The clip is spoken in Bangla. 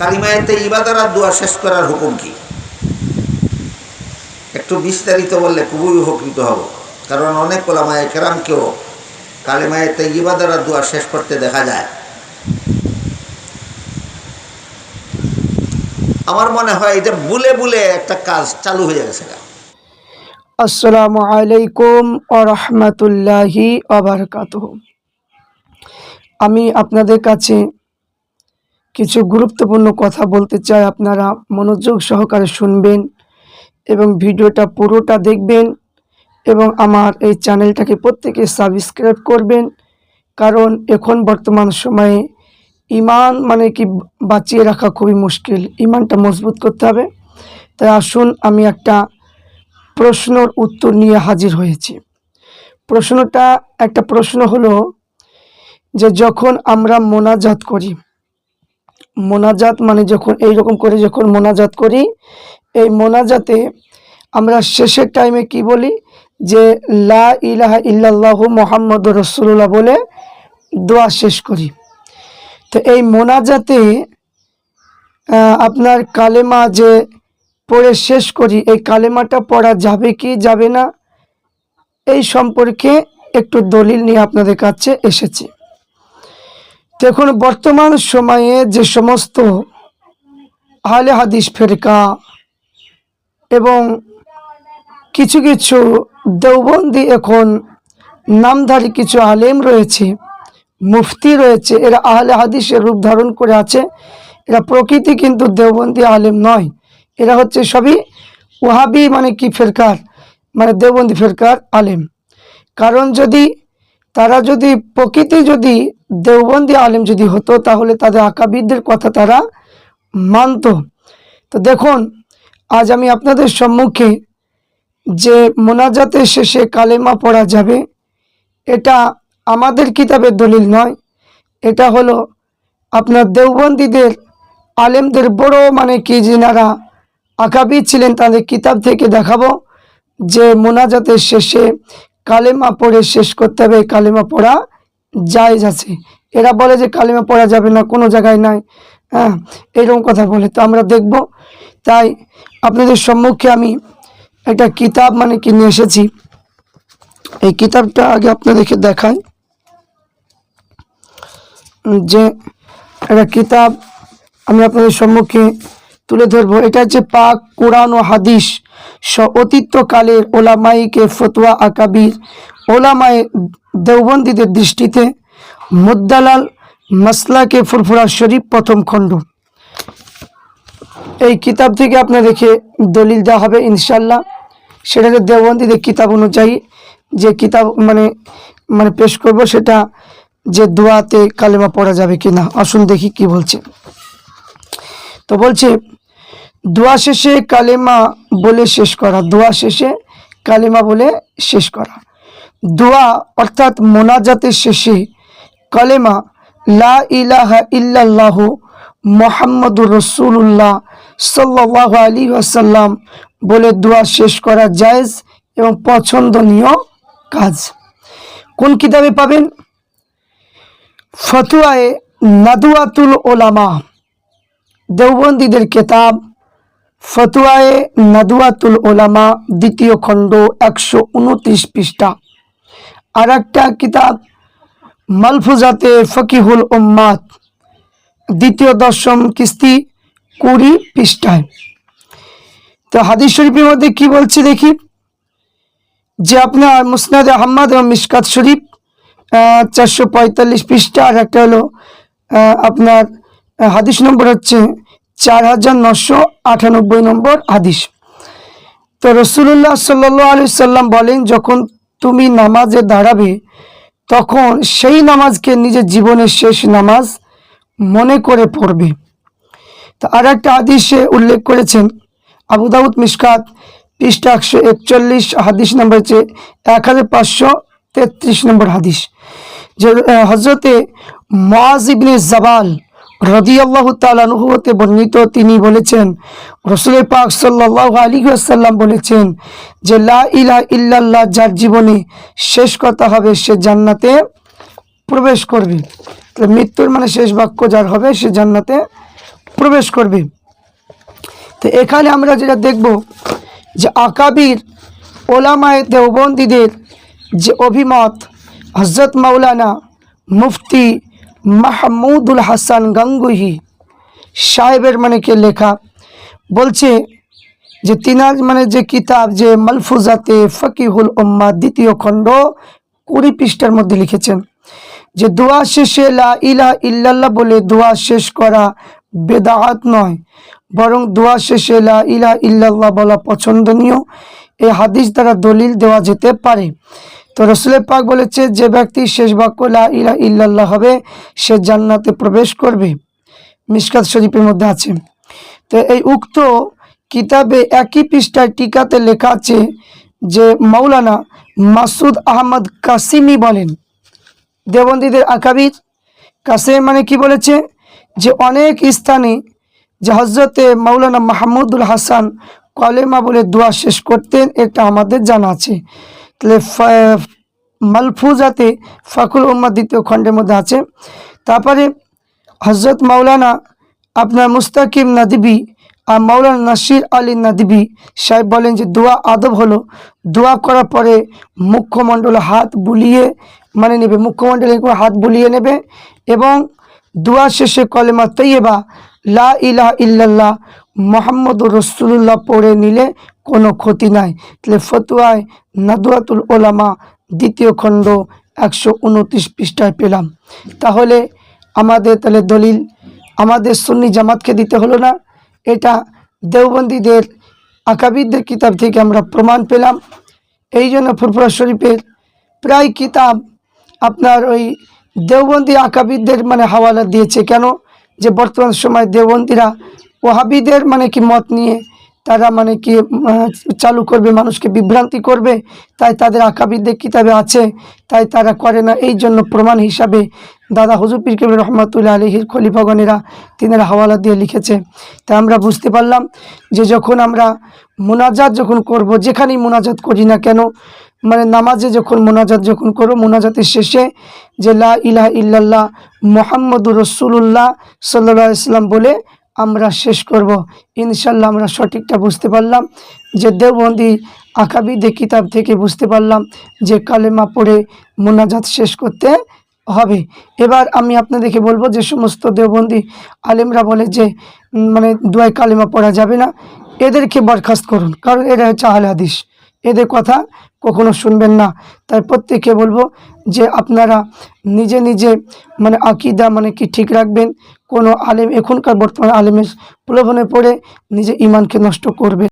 কালিমায়েতে ইবাদার আর দোয়া শেষ করার হুকুম কি? একটু বিস্তারিত বললে খুবই উপকৃত হব। কারণ অনেক ওলামায় কেরামকেও কালিমায়েতে ইবাদার আর দোয়া শেষ করতে দেখা যায়। আমার মনে হয় এটা বুলে বুলে একটা কাজ চালু হয়ে গেছে। আসসালামু আলাইকুম আরহামতুল্লাহি আবরকাত আমি আপনাদের কাছে কিছু গুরুত্বপূর্ণ কথা বলতে চাই। আপনারা মনোযোগ সহকারে শুনবেন এবং ভিডিওটা পুরোটা দেখবেন এবং আমার এই চ্যানেলটাকে প্রত্যেকে সাবস্ক্রাইব করবেন। কারণ এখন বর্তমান সময়ে ইমান মানে কি বাঁচিয়ে রাখা খুবই মুশকিল। ইমানটা মজবুত করতে হবে। তাই আসুন আমি একটা প্রশ্নর উত্তর নিয়ে হাজির হয়েছি। প্রশ্নটা, একটা প্রশ্ন হলো যে যখন আমরা মোনাজাত করি মোনাজাত মানে যখন, এই রকম করে যখন মোনাজাত করি, এই মোনাজাতে আমরা শেষের টাইমে কি বলি? যে লা ইলাহা ইল্লাল্লাহু মোহাম্মদ রসুল্লাহ বলে দোয়া শেষ করি। তো এই মোনাজাতে আপনার কালেমা যে পড়ে শেষ করি, এই কালেমাটা পড়া যাবে কি যাবে না, এই সম্পর্কে একটু দলিল নিয়ে আপনাদের কাছে এসেছি। দেখুন, বর্তমান সময়ে যে সমস্ত আহলে হাদিস ফেরকা এবং কিছু কিছু দেওবন্দি এখন নামধারী কিছু আলেম রয়েছে, মুফতি রয়েছে, এরা আহলে হাদিসের রূপ ধারণ করে আছে। এরা প্রকৃতি কিন্তু দেওবন্দি আলেম নয়। এরা হচ্ছে সবই ওহাবি মানে কি ফেরকার? মানে দেওবন্দি ফেরকার আলেম। কারণ যদি তারা যদি প্রকৃতি যদি দেওবন্দি আলেম যদি হতো, তাহলে তাদের আকাবিদদের কথা তারা মানত। তো দেখুন, আজ আমি আপনাদের সম্মুখে যে মোনাজাতের শেষে কালেমা পড়া যাবে, এটা আমাদের কিতাবের দলিল নয়। এটা হলো আপনার দেওবন্দীদের আলেমদের বড় মানে কি, যিনারা আকাবি ছিলেন, তাদের কিতাব থেকে দেখাবো যে মোনাজাতের শেষে কালেমা পড়ে শেষ করতে হবে, এই কালেমা পড়া জায়েজ আছে। এরা বলে যে কালেমা পড়া যাবে না, কোনো জায়গায় নাই। হ্যাঁ এরকম কথা বলে। তো আমরা দেখব। তাই আপনাদের সম্মুখে আমি একটা কিতাব মানে কিনে এসেছি। এই কিতাবটা আগে আপনাদেরকে দেখাই। যে একটা কিতাব আমি আপনাদের সম্মুখে তুলে ধরবো। এটা হচ্ছে পাক, কোরআন ও হাদিস। অতীতকালের ওলামাইকে ফতোয়া আকাবির, ওলামায়ে দেওবন্দীদের দৃষ্টিতে মুদ্দালাল মাসলাকে ফুরফুরা শরীফ প্রথম খণ্ড। এই কিতাব থেকে আপনাদেরকে দলিল দেওয়া হবে ইনশাল্লাহ সেটাকে দেওবন্দীদের কিতাব অনুযায়ী যে কিতাব মানে মানে পেশ করব সেটা যে দোয়াতে কালেমা পড়া যাবে কি না আসুন দেখি কি বলছে। তো বলছে, দোয়া শেষে কালেমা বলে শেষ করা, দোয়া শেষে কালেমা বলে শেষ করা। দোয়া অর্থাৎ মোনাজাতের শেষে কালেমা, লা ইলাহা ইল্লাল্লাহ মোহাম্মদুর রসুল্লাহ সাল্লাহ আলী আসাল্লাম বলে দোয়া শেষ করা জায়েজ এবং পছন্দনীয় কাজ। কোন কিতাবে পাবেন? ফতুয়ায়ে নাদুয়াতুল ওলামা দেওবন্দীদের কেতাব ফতুয়ায়ে নাদুয়াতুল ওলামা দ্বিতীয় খণ্ড একশো উনত্রিশ পৃষ্ঠা। আর একটা কিতাব, মালফুজাতে ফকিহুল উম্মাদ দ্বিতীয় দশম কিস্তি কুড়ি পৃষ্ঠায়। তো হাদিস শরীফের মধ্যে কি বলছে দেখি? যে আপনার মুসনাদ আহম্মদ এবং মিসকাত শরীফ চারশো পঁয়তাল্লিশ পৃষ্ঠা, আর একটা হলো আপনার হাদিস নম্বর হচ্ছে চার হাজার নশো আটানব্বই নম্বর হাদিস। তো রসুল্লাহ সাল্লাহ আলি সাল্লাম বলেন, যখন তুমি নামাজে দাঁড়াবে, তখন সেই নামাজকে নিজের জীবনের শেষ নামাজ মনে করে পড়বে। তো আর একটা হাদিসে উল্লেখ করেছেন, আবু দাউদ মিসকাত পৃষ্ঠা একশো একচল্লিশ, হাদিস নম্বর হচ্ছে এক হাজার পাঁচশো তেত্রিশ নম্বর হাদিস। যে হজরতে মাজ ইবনে জবাল রদিয়াল্লাহ তালানুহতে বর্ণিত, তিনি বলেছেন, রসুল পাক সাল্লাহ আলী আসাল্লাম বলেছেন যে, লা ইলা ইল্লাল্লাহ যার জীবনে শেষ কথা হবে সে জান্নাতে প্রবেশ করবে। তো মৃত্যুর মানে শেষ বাক্য যার হবে সে জান্নাতে প্রবেশ করবে। তো এখানে আমরা যেটা দেখব যে, আকাবির ওলামায় দেওবন্দীদের যে অভিমত হজরত মাওলানা মুফতি মাহমুদুল হাসান গাঙ্গুহি সাহেবের মানে কে লেখা? বলছে যে তিনার মানে যে কিতাব যে মালফুজাতে ফকিহুল উম্মা দ্বিতীয় খণ্ড কুড়ি পৃষ্ঠার মধ্যে লিখেছেন যে দোয়া শেষে লা ইলা ইল্লাল্লাহ বলে দোয়া শেষ করা বেদাহাত নয়, বরং দোয়া শেষে লা ইলা ইল্লাল্লাহ বলা পছন্দনীয়। এই হাদিস দ্বারা দলিল দেওয়া যেতে পারে। তো রসুলের পাক বলেছে, যে ব্যক্তি শেষ বাক্য ইলা ইল্লাল্লাহ হবে, সে জান্নাতে প্রবেশ করবে। মিশকাত শরীফের মধ্যে আছে। তো এই উক্ত কিতাবে একই পৃষ্ঠায় টিকাতে লেখা আছে যে মাওলানা মাসুদ আহমদ কাসিমি বলেন দেবন্দীদের আকাবির। কাসে মানে কি বলেছে? যে অনেক স্থানে যে হজরতে মাওলানা মাহমুদুল হাসান কলেমা বলে দোয়া শেষ করতেন, এটা আমাদের জানা আছে। তাহলে মালফুজাতে ফাকুল উম্মা দ্বিতীয় খণ্ডের মধ্যে আছে। তারপরে হজরত মাওলানা আপনার মুস্তাকিম নাদিবি আর মাওলানা নাসির আলী নাদিবি সাহেব বলেন যে দোয়া আদব হলো। দোয়া করার পরে মুখ্যমণ্ডল হাত বুলিয়ে মানে নেবে মুখ্যমণ্ডল হাত বুলিয়ে নেবে এবং দোয়া শেষে কলেমা তৈয়বা লা ইলাহা ইল্লাল্লাহ মোহাম্মদ রসুল্লাহ পড়ে নিলে কোনো ক্ষতি নাই। তাহলে ফতুয়ায় নাদুয়াতুল ওলামা দ্বিতীয় খণ্ড একশো উনত্রিশ পৃষ্ঠায় পেলাম। তাহলে আমাদের তাহলে দলিল, আমাদের সুন্নি জামাতকে দিতে হলো না। এটা দেওবন্দীদের, আকাবিদদের কিতাব থেকে আমরা প্রমাণ পেলাম। এই জন্য ফুরফুরা শরীফের প্রায় কিতাব আপনার ওই দেওবন্দি আকাবিদদের মানে হাওয়ালা দিয়েছে কেন? যে বর্তমান সময় দেওবন্দিরা ওহাবিদের মানে কি মত নিয়ে তারা মানে কি চালু করবে, মানুষকে বিভ্রান্তি করবে, তাই তাদের আকাবিদদের কিতাবে আছে, তাই তারা করে না। এই জন্য প্রমাণ হিসাবে দাদা হুজুর পীর কবির রহমতুল্লাহ আলহির খলিফাগণেরা তিনারা হাওয়ালা দিয়ে লিখেছে। তাই আমরা বুঝতে পারলাম যে যখন আমরা মোনাজাত যখন করব, যেখানেই মোনাজাত করি না কেন মানে নামাজে যখন মোনাজাত যখন করো, মোনাজাতের শেষে যে লা ইলাহা ইল্লাল্লাহ মোহাম্মদুর রসুল্লাহ সাল্লাহ ইসলাম বলে আমরা শেষ করব। ইনশাল্লাহ আমরা সঠিকটা বুঝতে পারলাম। যে দেওবন্দি আকাবিদে কিতাব থেকে বুঝতে পারলাম যে কালেমা পড়ে মোনাজাত শেষ করতে হবে। এবার আমি আপনাদেরকে বলব যে সমস্ত দেওবন্দি আলেমরা বলে যে মানে দুয়াই কালেমা পড়া যাবে না। এদেরকে বরখাস্ত করুন, কারণ এরা হচ্ছে আহলে হাদিস। এদের কথা কখনো শুনবেন না। তাই প্রত্যেককে বলব যে আপনারা নিজে নিজে মানে আকিদা মানে কি ঠিক রাখবেন। কোনো আলেম, এখনকার বর্তমান আলেমের প্রলোভনে পড়ে নিজে ইমানকে নষ্ট করবে।